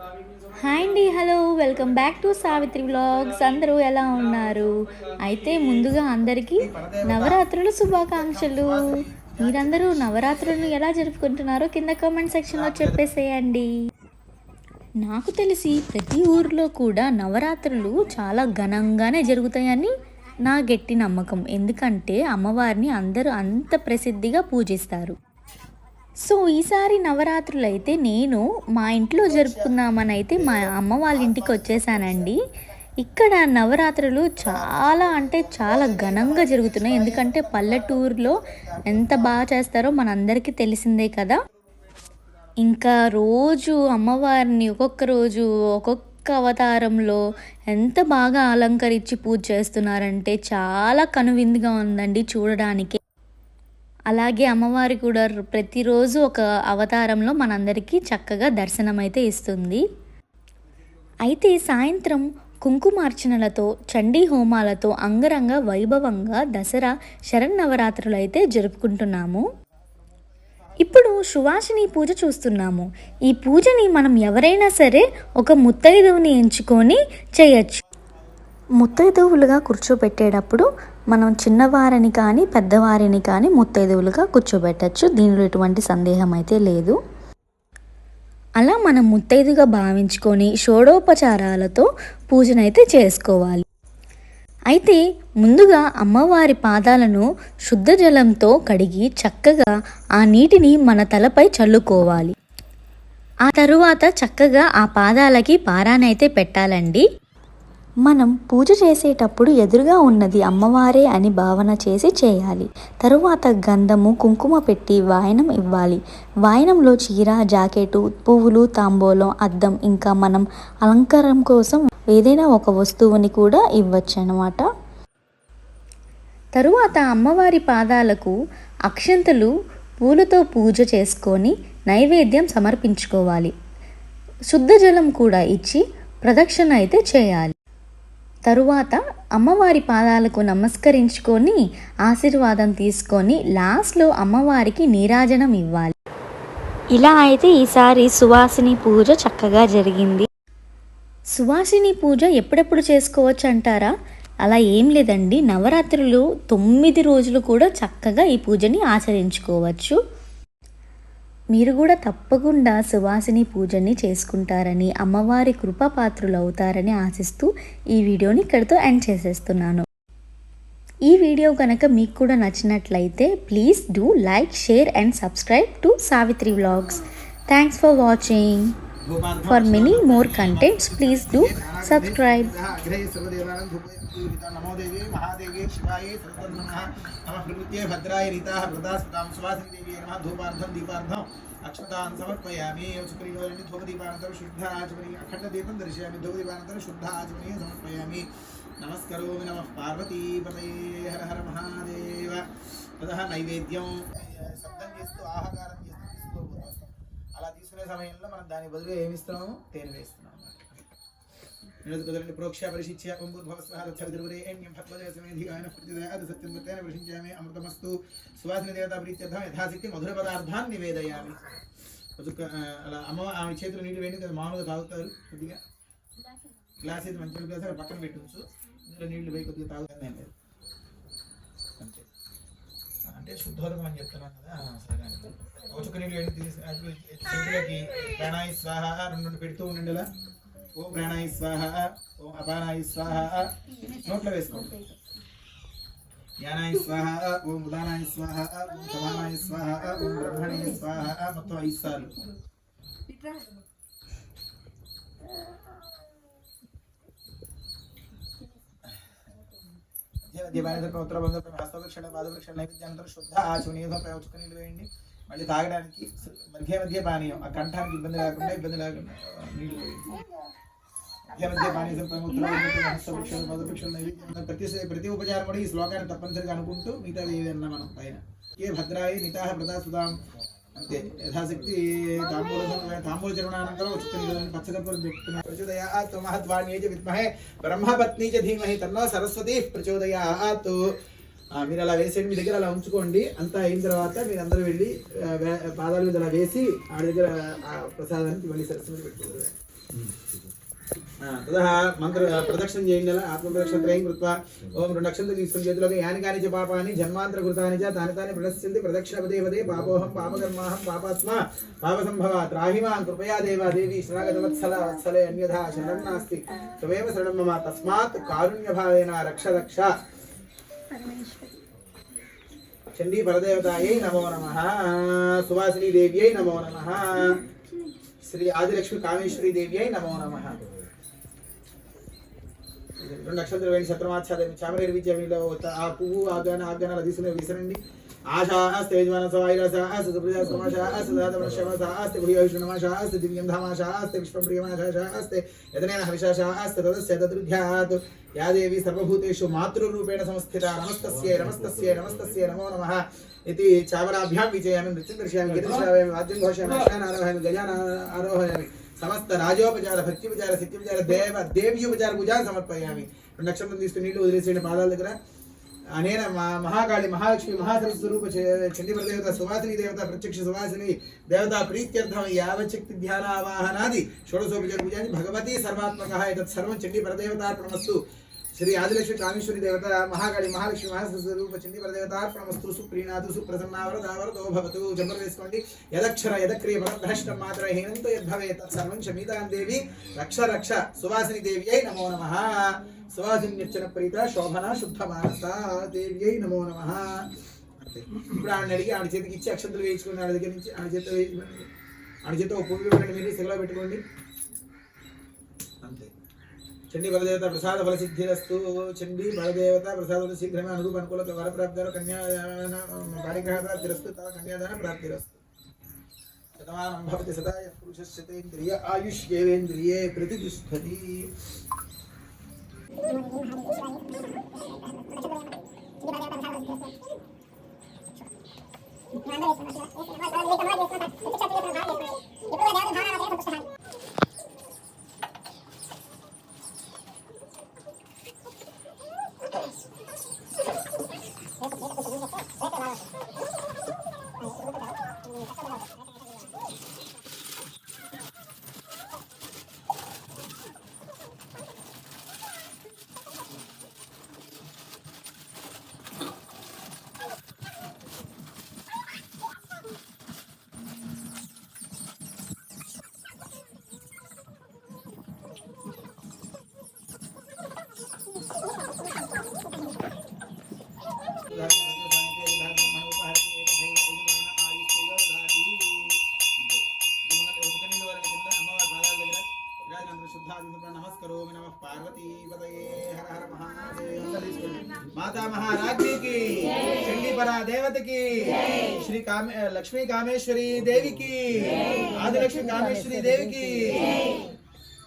Hi అండి hello. Welcome back to Savitri vlogs. అందరూ ఎలా ఉన్నారు? అయితే ముందుగా అందరికీ నవరాత్రుల శుభాకాంక్షలు. మీరందరూ నవరాత్రులను ఎలా జరుపుకుంటున్నారో కింద కామెంట్ సెక్షన్లో చెప్పేసేయండి. నాకు తెలిసి ప్రతి ఊరిలో కూడా నవరాత్రులు చాలా ఘనంగానే జరుగుతాయని నా గట్టి నమ్మకం. ఎందుకంటే అమ్మవారిని అందరూ అంత ప్రసిద్ధిగా పూజిస్తారు. సో ఈసారి నవరాత్రులు అయితే నేను మా ఇంట్లో జరుపుకుందామని అయితే మా అమ్మ వాళ్ళ ఇంటికి వచ్చేసానండి. ఇక్కడ నవరాత్రులు చాలా అంటే చాలా ఘనంగా జరుగుతున్నాయి. ఎందుకంటే పల్లెటూరులో ఎంత బాగా చేస్తారో మనందరికీ తెలిసిందే కదా. ఇంకా రోజు అమ్మవారిని ఒక్కొక్క రోజు ఒక్కొక్క అవతారంలో ఎంత బాగా అలంకరించి పూజ చేస్తున్నారంటే చాలా కనువిందుగా ఉందండి చూడడానికి. అలాగే అమ్మవారి కూడా ప్రతిరోజు ఒక అవతారంలో మనందరికీ చక్కగా దర్శనం అయితే ఇస్తుంది. అయితే సాయంత్రం కుంకుమార్చనలతో చండీ హోమాలతో అంగరంగ వైభవంగా దసరా శరన్నవరాత్రులు అయితే జరుపుకుంటున్నాము. ఇప్పుడు సువాసిని పూజ చూస్తున్నాము. ఈ పూజని మనం ఎవరైనా సరే ఒక ముత్తైదువుని ఎంచుకొని చేయొచ్చు. ముత్తైదువులుగా కూర్చోబెట్టేటప్పుడు మనం చిన్నవారిని కానీ పెద్దవారిని కానీ ముత్తైదువులుగా కూర్చోబెట్టచ్చు. దీనిలో ఎటువంటి సందేహం అయితే లేదు. అలా మనం ముత్తైదుగా భావించుకొని షోడోపచారాలతో పూజనైతే చేసుకోవాలి. అయితే ముందుగా అమ్మవారి పాదాలను శుద్ధ జలంతో కడిగి చక్కగా ఆ నీటిని మన తలపై చల్లుకోవాలి. ఆ తరువాత చక్కగా ఆ పాదాలకి పారానైతే పెట్టాలండి. మనం పూజ చేసేటప్పుడు ఎదురుగా ఉన్నది అమ్మవారే అని భావన చేసి చేయాలి. తరువాత గంధము కుంకుమ పెట్టి వాయనం ఇవ్వాలి. వాయనంలో చీర జాకెటు పువ్వులు తాంబూలం అద్దం ఇంకా మనం అలంకారం కోసం ఏదైనా ఒక వస్తువుని కూడా ఇవ్వచ్చు అనమాట తరువాత అమ్మవారి పాదాలకు అక్షంతలు పూలతో పూజ చేసుకొని నైవేద్యం సమర్పించుకోవాలి. శుద్ధ జలం కూడా ఇచ్చి ప్రదక్షిణ అయితే చేయాలి. తరువాత అమ్మవారి పాదాలకు నమస్కరించుకొని ఆశీర్వాదం తీసుకొని లాస్ట్లో అమ్మవారికి నీరాజనం ఇవ్వాలి. ఇలా అయితే ఈసారి సువాసిని పూజ చక్కగా జరిగింది. సువాసిని పూజ ఎప్పుడెప్పుడు చేసుకోవచ్చు అంటారా? అలా ఏం లేదండి. నవరాత్రులు తొమ్మిది రోజులు కూడా చక్కగా ఈ పూజని ఆచరించుకోవచ్చు. మీరు కూడా తప్పకుండా సువాసిని పూజని చేసుకుంటారని అమ్మవారి కృపాపాత్రులు అవుతారని ఆశిస్తూ ఈ వీడియోని ఇక్కడితో ఎండ్ చేసేస్తున్నాను. ఈ వీడియో కనుక మీకు కూడా నచ్చినట్లయితే please do like share and subscribe to Savitri vlogs. Thanks for watching. For many more contents please do subscribe. నమోదేవి మహాదేవి శివాయ సర్వనమః నమ ప్రకృత్యే భద్రాయ రీతా వృదాస్పదాం సువాసిని దేవి నమః ధూపార్థం దీపార్థం అక్షతాన్ సమర్పయామి సుప్రీయోని ధూపదీపానంతరం శుద్ధ ఆచమని అఖండ దీపం దర్శయామి ధూపదీపానంతరం శుద్ధ ఆచమని సమర్పయామి నమస్కరోమి నమ పార్వతీపతే హర హర మహాదేవ తదః నైవేద్యం శబ్దం చేస్తూ ఆహాకారం చేస్తూ తీసుకోబోతాం అలా తీసుకునే సమయంలో మనం దాని బదులు ఏమిస్తున్నాము తేనె వేస్తున్నాం అన్నమాట. ప్రోక్ష్య పరిశిచ్య కుంభుర్భవస్వాహత్యవిదుర్వరేణ్యం భక్వజయసమేధిగాయన ప్రతిదయాది సత్యం వృత్తేన పరిశించామి అమృతమస్తు సువాసిని దేవతా యథాశక్తి మధుర పదార్థాన్ని నివేదయామి అలా అమ్మ ఆమె చేతిలో నీళ్ళు వేయండి కదా మామూలుగా తాగుతారు కొద్దిగా. గ్లాస్ అయితే మంచి గ్లాస్ అక్కడ పక్కన పెట్టవచ్చు ఇందులో నీళ్ళు పోయి కొద్దిగా తాగుతాను నేను లేదు. అంతే. అంటే శుద్ధోదకం అని చెప్తున్నాను కదా సరే ఒక చుక్క నీళ్ళు వేడి తీసి అటు స్వాహ రెండు రెండు పెడుతూ ఉండండి ఓం ప్రాణాయ స్వాహ ఓం అపానాయ స్వాహ. నోట్లో వేసుకోండి. జ్ఞానాయ స్వాహ ఓం ఉదానాయ స్వాహ ఓం సమానాయ స్వాహ ఓం బ్రహ్మణాయ స్వాహ మొత్తం ఐదు సార్లు. ఉత్తరబంధం హస్తవృక్షణ పాదవృక్షణ నైవేద్యాంతరం శుద్ధ ఆచమనీయ ప్రయోజకం నీళ్ళు వేయండి మళ్ళీ తాగడానికి మధ్య మధ్య పానీయం. ఆ కంఠానికి ఇబ్బంది లేకుండా ఇబ్బంది లేకుండా నీళ్ళు మధ్య మధ్య పానీయం పాదవృక్షణ నైవేద్యం ప్రతి ప్రతి ఉపచారం కూడా ఈ శ్లోకాన్ని తప్పనిసరిగా అనుకుంటూ మిగతా ఏదన్నా మనం పైన. ఏ భద్రాయ నితాహ ప్రదాసుదాం అంతే. యథాశక్తి తాంబూల తాంబూల చరణానంతరం ఉచిత పచ్చకర్పూరం పెట్టుకున్నారు ప్రచోదయాత్ మహద్వాణ్యే చ విద్మహే. బ్రహ్మపత్ని చ ధీమహి తన్నో సరస్వతి ప్రచోదయాత్. మీరు అలా వేసేయండి మీ దగ్గర అలా ఉంచుకోండి. అంతా అయిన తర్వాత మీరు అందరూ వెళ్ళి పాదాల మీద అలా వేసి ఆడ దగ్గర ఆ ప్రసాదానికి మళ్ళీ సరస్సు మీద పెట్టుకోవాలి మంత్ర ప్రదక్షిణం చేయండి అలా ఆత్మ ప్రదక్షిణ త్రయం కృత్వ. ఓం రెండు అక్షంతలు తీసుకుని చేతిలోకి యాని కాని చ పాపాని జన్మాంతర కృతాని చ తాని తాని ప్రణశ్యంతి ప్రదక్షిణ పదే పాపోహం పాపకర్మాహం పాపాత్మ పాప సంభవ త్రాహిమాం కృపయా దేవా దేవి శరణాగత వత్సల వత్సలే అన్యథా శరణం నాస్తి. త్వమేవ శరణం మమ తస్మాత్ కారుణ్యభావేన రక్ష రక్ష. చండీ బలదేవతాయై నమో నమ. సువాసిని దేవ్యై నమో నమ. శ్రీ ఆదిలక్ష్మి కామేశ్వరి దేవ్యై నమో నమ. రెండు నక్షత్రం వేణి శత్రుమాచ్ఛాదేవి చామరేరు విద్యలో ఆ పువ్వు ఆగాన ఆగానాలు తీసుకుని విసరండి. ఆశా అస్తి యజమాన సవాయిరస అస్తి సుప్రజా సమాశ అస్తి దాతమ శవస అస్తి భూయోషణమాశ అస్తి దివ్యం ధామాశ అస్తి విశ్వం ప్రియమాశ అస్తి యతనేన హవిషాశ అస్తి తదస్య తదృధ్యాత్ యా దేవి సర్వభూతేషు మాతృరూపేణ సంస్థిత నమస్తస్యై నమస్తస్యై నమస్తస్యై నమో నమః इति चावराभ्यां विजयामि नृत्यं दर्शयामि गीतश्रावयामि वाद्यं घोषयामि अश्वान् आरोहयामि गजान् आरोहयामि సమస్త రాజోపచార భక్త్యుపచార సిత్యుపచార దేవ దేవ్యోపచార పూజ సమర్పయామి రెండు నక్షత్రం తీసుకుని నీళ్లు వదిలేసేయండి పాదాల దగ్గర అనేన మా మహాకాళి మహాలక్ష్మి మహాసరస్వరూప స్వరూప చండీపర దేవత సువాసిని దేవత ప్రత్యక్ష సువాసిని దేవత ప్రీత్యర్థం యావచ్చక్తి ధ్యానావాహనాది షోడశోపచార పూజాని భగవతి సర్వాత్మక ఎతత్ సర్వం చండీపర దేవతార్పణమస్తు శ్రీ ఆదిలక్ష్మి కామేశ్వరి దేవత మహాకాళి మహాలక్ష్మి మహాస్వరూప చండీపర దేవతార్పణమస్తు సుప్రీణాతు సుప్రసన్నావరదావరతో భవతు జంబర్ వేసుకోండి. యదక్షర యదక్రియ పరభ్రష్టం మాత్ర హీనంతో యద్భవే తత్సర్వం శమీతాం దేవి రక్ష రక్ష సువాసిని దేవి అయి నమో. నమ సువాసిన్యర్చన ప్రీత శోభన శుద్ధ మానస దేవి అయి నమో నమ. ఇప్పుడు ఆవిడ అడిగి ఆవిడ చేతికి ఇచ్చి అక్షంతలు వేయించుకుని ఆవిడ దగ్గర నుంచి ఆవిడ చేత వేయించుకోండి ఆవిడ చేత ఒక పువ్వు పెట్టండి మీరు సెగలో పెట్టుకోండి. అంతే. చండీ బలదేవత ప్రసాద ఫల సిద్ధిరస్తు చండీ బలదేవత ప్రసాద ఫల శీఘ్రమే అనురూప అనుకూలత వరప్రాప్తిర కన్యా పారిగ్రహ ప్రాప్తిరస్తు తవ కన్యాదాన ప్రాప్తిరస్తు శతమానం భవతి సదాయ పురుషస్యతేంద్రియ ఆయుష్యేవేంద్రియే ప్రతిష్టతి నమస్కరోమి నమ పార్వతీపతయే హర హర మహాదేవ మాతా మహారాజ్ఞికి చండీపరా దేవతకి శ్రీ కామే లక్ష్మీ కామేశ్వరి దేవికి ఆదిలక్ష్మి కామేశ్వరి దేవికి